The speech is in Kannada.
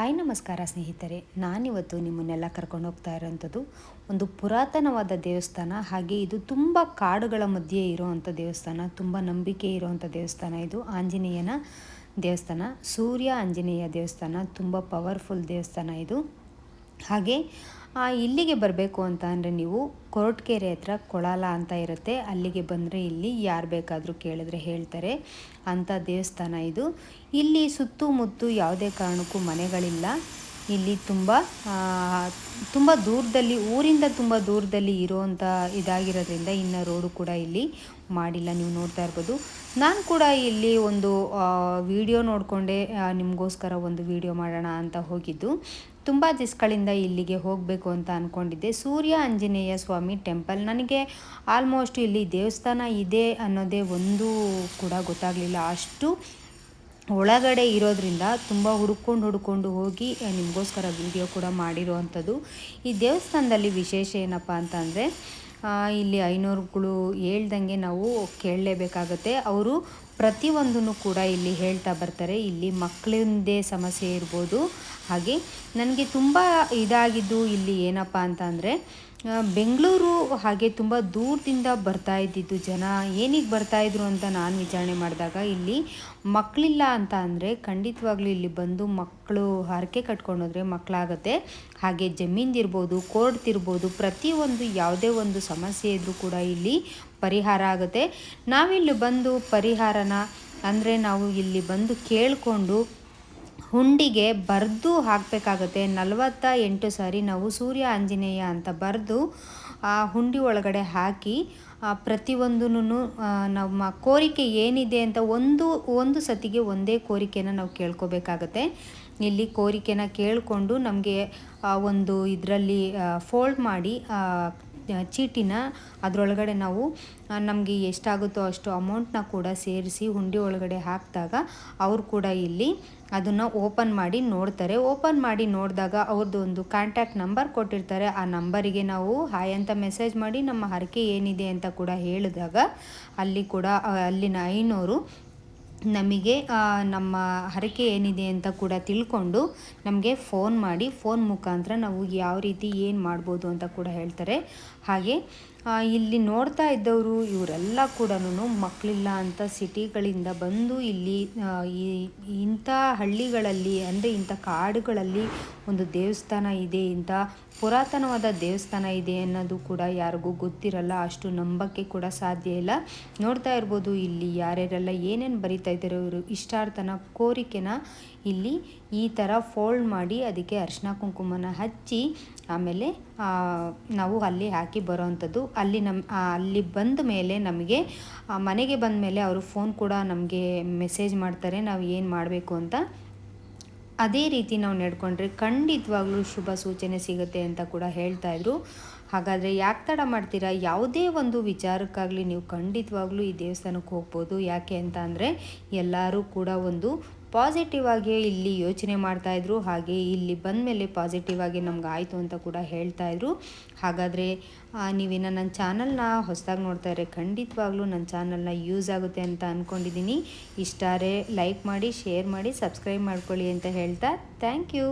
ಹಾಯ್ ನಮಸ್ಕಾರ ಸ್ನೇಹಿತರೆ. ನಾನಿವತ್ತು ನಿಮ್ಮನ್ನೆಲ್ಲ ಕರ್ಕೊಂಡು ಹೋಗ್ತಾ ಇರೋವಂಥದ್ದು ಒಂದು ಪುರಾತನವಾದ ದೇವಸ್ಥಾನ, ಹಾಗೆ ಇದು ತುಂಬ ಕಾಡುಗಳ ಮಧ್ಯೆ ಇರುವಂಥ ದೇವಸ್ಥಾನ, ತುಂಬ ನಂಬಿಕೆ ಇರುವಂಥ ದೇವಸ್ಥಾನ ಇದು. ಆಂಜನೇಯನ ದೇವಸ್ಥಾನ, ಸೂರ್ಯ ಆಂಜನೇಯ ದೇವಸ್ಥಾನ, ತುಂಬ ಪವರ್ಫುಲ್ ದೇವಸ್ಥಾನ ಇದು. ಹಾಗೆ ಇಲ್ಲಿಗೆ ಬರಬೇಕು ಅಂತ ಅಂದರೆ ನೀವು ಕೊರಟಗೆರೆ ಹತ್ರ ಕೊಳಲ ಅಂತ ಇರುತ್ತೆ. ಅಲ್ಲಿಗೆ ಬಂದರೆ ಇಲ್ಲಿ ಯಾರು ಬೇಕಾದರೂ ಕೇಳಿದ್ರೆ ಹೇಳ್ತಾರೆ. ಅಂಥ ದೇವಸ್ಥಾನ ಇದು. ಇಲ್ಲಿ ಸುತ್ತಮುತ್ತು ಯಾವುದೇ ಕಾರಣಕ್ಕೂ ಮನೆಗಳಿಲ್ಲ. ಇಲ್ಲಿ ತುಂಬ ತುಂಬ ದೂರದಲ್ಲಿ, ಊರಿಂದ ತುಂಬ ದೂರದಲ್ಲಿ ಇರೋವಂಥ ಇದಾಗಿರೋದ್ರಿಂದ ಇನ್ನು ರೋಡು ಕೂಡ ಇಲ್ಲಿ ಮಾಡಿಲ್ಲ, ನೀವು ನೋಡ್ತಾ ಇರ್ಬೋದು. ನಾನು ಕೂಡ ಇಲ್ಲಿ ಒಂದು ವಿಡಿಯೋ ನೋಡಿಕೊಂಡೆ ನಿಮಗೋಸ್ಕರ ಒಂದು ವಿಡಿಯೋ ಮಾಡೋಣ ಅಂತ ಹೋಗಿದ್ದು. ತುಂಬ ದಿಸ್ಗಳಿಂದ ಇಲ್ಲಿಗೆ ಹೋಗಬೇಕು ಅಂತ ಅಂದ್ಕೊಂಡಿದ್ದೆ ಸೂರ್ಯ ಆಂಜನೇಯ ಸ್ವಾಮಿ ಟೆಂಪಲ್ ನನಗೆ ಆಲ್ಮೋಸ್ಟ್ ಇಲ್ಲಿ ದೇವಸ್ಥಾನ ಇದೆ ಅನ್ನೋದೇ ಒಂದು ಕೂಡ ಗೊತ್ತಾಗಲಿಲ್ಲ. ಅಷ್ಟು ಒಳಗಡೆ ಇರೋದ್ರಿಂದ ತುಂಬ ಹುಡ್ಕೊಂಡು ಹುಡ್ಕೊಂಡು ಹೋಗಿ ನಿಮಗೋಸ್ಕರ ವಿಡಿಯೋ ಕೂಡ ಮಾಡಿರುವಂಥದ್ದು. ಈ ದೇವಸ್ಥಾನದಲ್ಲಿ ವಿಶೇಷ ಏನಪ್ಪ ಅಂತಂದರೆ ಇಲ್ಲಿ ಐನೂರುಗಳು ಹೇಳ್ದಂಗೆ ನಾವು ಕೇಳಲೇಬೇಕಾಗತ್ತೆ. ಅವರು ಪ್ರತಿಯೊಂದನ್ನು ಕೂಡ ಇಲ್ಲಿ ಹೇಳ್ತಾ ಬರ್ತಾರೆ. ಇಲ್ಲಿ ಮಕ್ಕಳಿಂದೇ ಸಮಸ್ಯೆ ಇರ್ಬೋದು. ಹಾಗೆ ನನಗೆ ತುಂಬ ಇದಾಗಿದ್ದು ಇಲ್ಲಿ ಏನಪ್ಪ ಅಂತ ಬೆಂಗಳೂರು ಹಾಗೆ ತುಂಬ ದೂರದಿಂದ ಬರ್ತಾ ಇದ್ದಿದ್ದು ಜನ ಏನಿಗೆ ಬರ್ತಾಯಿದ್ರು ಅಂತ ನಾನು ವಿಚಾರಣೆ ಮಾಡಿದಾಗ ಇಲ್ಲಿ ಮಕ್ಕಳಿಲ್ಲ ಅಂತ ಅಂದರೆ ಖಂಡಿತವಾಗ್ಲೂ ಇಲ್ಲಿ ಬಂದು ಮಕ್ಕಳು ಹರಕೆ ಕಟ್ಕೊಂಡೋದ್ರೆ ಮಕ್ಕಳಾಗತ್ತೆ ಹಾಗೆ ಜಮೀನ್ದಿರ್ಬೋದು ಕೋರ್ಟ್ದಿರ್ಬೋದು ಪ್ರತಿಯೊಂದು ಯಾವುದೇ ಒಂದು ಸಮಸ್ಯೆ ಇದ್ದರೂ ಕೂಡ ಇಲ್ಲಿ ಪರಿಹಾರ ಆಗುತ್ತೆ. ನಾವಿಲ್ಲಿ ಬಂದು ಪರಿಹಾರನ ಅಂದರೆ ನಾವು ಇಲ್ಲಿ ಬಂದು ಕೇಳಿಕೊಂಡು ಹುಂಡಿಗೆ ಬರೆದು ಹಾಕಬೇಕಾಗತ್ತೆ. ನಲವತ್ತ ಎಂಟು ಸಾರಿ ನಾವು ಸೂರ್ಯ ಆಂಜನೇಯ ಅಂತ ಬರೆದು ಆ ಹುಂಡಿ ಒಳಗಡೆ ಹಾಕಿ ಪ್ರತಿಯೊಂದೂ ನಮ್ಮ ಕೋರಿಕೆ ಏನಿದೆ ಅಂತ ಒಂದು ಒಂದು ಸತಿಗೆ ಒಂದೇ ಕೋರಿಕೆನ ನಾವು ಕೇಳ್ಕೋಬೇಕಾಗತ್ತೆ. ಇಲ್ಲಿ ಕೋರಿಕೆನ ಕೇಳಿಕೊಂಡು ನಮಗೆ ಒಂದು ಇದರಲ್ಲಿ ಫೋಲ್ಡ್ ಮಾಡಿ ಚೀಟಿನ ಅದರೊಳಗಡೆ ನಾವು ನಮಗೆ ಎಷ್ಟಾಗುತ್ತೋ ಅಷ್ಟು ಅಮೌಂಟ್ನ ಕೂಡ ಸೇರಿಸಿ ಹುಂಡಿ ಒಳಗಡೆ ಹಾಕಿದಾಗ ಅವರು ಕೂಡ ಇಲ್ಲಿ ಅದನ್ನು ಓಪನ್ ಮಾಡಿ ನೋಡ್ತಾರೆ. ಓಪನ್ ಮಾಡಿ ನೋಡಿದಾಗ ಅವ್ರದ್ದು ಒಂದು ಕಾಂಟ್ಯಾಕ್ಟ್ ನಂಬರ್ ಕೊಟ್ಟಿರ್ತಾರೆ. ಆ ನಂಬರಿಗೆ ನಾವು ಹಾಯ್ ಅಂತ ಮೆಸೇಜ್ ಮಾಡಿ ನಮ್ಮ ಹರಕೆ ಏನಿದೆ ಅಂತ ಕೂಡ ಹೇಳಿದಾಗ ಅಲ್ಲಿ ಕೂಡ ಅಲ್ಲಿನ ಐನೂರು ನಮಗೆ ನಮ್ಮ ಹರಕೆ ಏನಿದೆ ಅಂತ ಕೂಡ ತಿಳ್ಕೊಂಡು ನಮಗೆ ಫೋನ್ ಮಾಡಿ ಫೋನ್ ಮುಖಾಂತರ ನಾವು ಯಾವ ರೀತಿ ಏನು ಮಾಡ್ಬೋದು ಅಂತ ಕೂಡ ಹೇಳ್ತಾರೆ. ಹಾಗೆ ಇಲ್ಲಿ ನೋಡ್ತಾ ಇದ್ದವರು ಇವರೆಲ್ಲ ಕೂಡ ಮಕ್ಕಳಿಲ್ಲ ಅಂತ ಸಿಟಿಗಳಿಂದ ಬಂದು ಇಲ್ಲಿ ಈ, ಇಂಥ ಹಳ್ಳಿಗಳಲ್ಲಿ, ಅಂದರೆ ಇಂಥ ಕಾಡುಗಳಲ್ಲಿ ಒಂದು ದೇವಸ್ಥಾನ ಇದೆ, ಇಂಥ ಪುರಾತನವಾದ ದೇವಸ್ಥಾನ ಇದೆ ಅನ್ನೋದು ಕೂಡ ಯಾರಿಗೂ ಗೊತ್ತಿರಲ್ಲ, ಅಷ್ಟು ನಂಬಕ್ಕೆ ಕೂಡ ಸಾಧ್ಯ ಇಲ್ಲ. ನೋಡ್ತಾ ಇರ್ಬೋದು ಇಲ್ಲಿ ಯಾರ್ಯಾರೆಲ್ಲ ಏನೇನು ಬರಿತಾ ಇದ್ದಾರೆ, ಇವರು ಇಷ್ಟಾರ್ಥನ ಕೋರಿಕೆನ ಇಲ್ಲಿ ಈ ಥರ ಫೋಲ್ಡ್ ಮಾಡಿ ಅದಕ್ಕೆ ಅರಿಶಿನ ಕುಂಕುಮನ ಹಚ್ಚಿ, ಆಮೇಲೆ ನಾವು ಅಲ್ಲಿ ಹಾಕಿ ಬರೋವಂಥದ್ದು ಅಲ್ಲಿ ನಮ್ಮ ಅಲ್ಲಿ ಬಂದ ಮೇಲೆ ನಮಗೆ ಮನೆಗೆ ಬಂದ ಮೇಲೆ ಅವರು ಫೋನ್ ಕೂಡ ನಮಗೆ ಮೆಸೇಜ್ ಮಾಡ್ತಾರೆ, ನಾವು ಏನು ಮಾಡಬೇಕು ಅಂತ. ಅದೇ ರೀತಿ ನಾವು ನಡ್ಕೊಂಡ್ರೆ ಖಂಡಿತವಾಗ್ಲೂ ಶುಭ ಸೂಚನೆ ಸಿಗುತ್ತೆ ಅಂತ ಕೂಡ ಹೇಳ್ತಾ ಇದ್ರು. ಹಾಗಾದರೆ ಯಾಕೆ ತಡ ಮಾಡ್ತೀರಾ? ಯಾವುದೇ ಒಂದು ವಿಚಾರಕ್ಕಾಗಲಿ ನೀವು ಖಂಡಿತವಾಗ್ಲೂ ಈ ದೇವಸ್ಥಾನಕ್ಕೆ ಹೋಗ್ಬೋದು. ಯಾಕೆ ಅಂತ ಅಂದರೆ ಎಲ್ಲರೂ ಕೂಡ ಒಂದು ಪಾಸಿಟಿವ್ ಆಗಿ ಇಲ್ಲಿ ಯೋಚನೆ ಮಾಡ್ತಾಯಿದ್ರು ಹಾಗೆ ಇಲ್ಲಿ ಬಂದ ಮೇಲೆ ಪಾಸಿಟಿವ್ ಆಗಿ ನಮ್ಗೆ ಆಯಿತು ಅಂತ ಕೂಡ ಹೇಳ್ತಾ ಇದ್ರು. ಹಾಗಾದರೆ ನೀವೇನ ನನ್ನ ಚಾನಲ್ನ ಹೊಸದಾಗಿ ನೋಡ್ತಾ ಇದ್ರೆ ಖಂಡಿತವಾಗ್ಲೂ ನನ್ನ ಚಾನಲ್ನ ಯೂಸ್ ಆಗುತ್ತೆ ಅಂತ ಅಂದ್ಕೊಂಡಿದ್ದೀನಿ ಇಷ್ಟಾರೆ ಲೈಕ್ ಮಾಡಿ, ಶೇರ್ ಮಾಡಿ, ಸಬ್ಸ್ಕ್ರೈಬ್ ಮಾಡ್ಕೊಳ್ಳಿ ಅಂತ ಹೇಳ್ತಾ, ಥ್ಯಾಂಕ್ ಯು.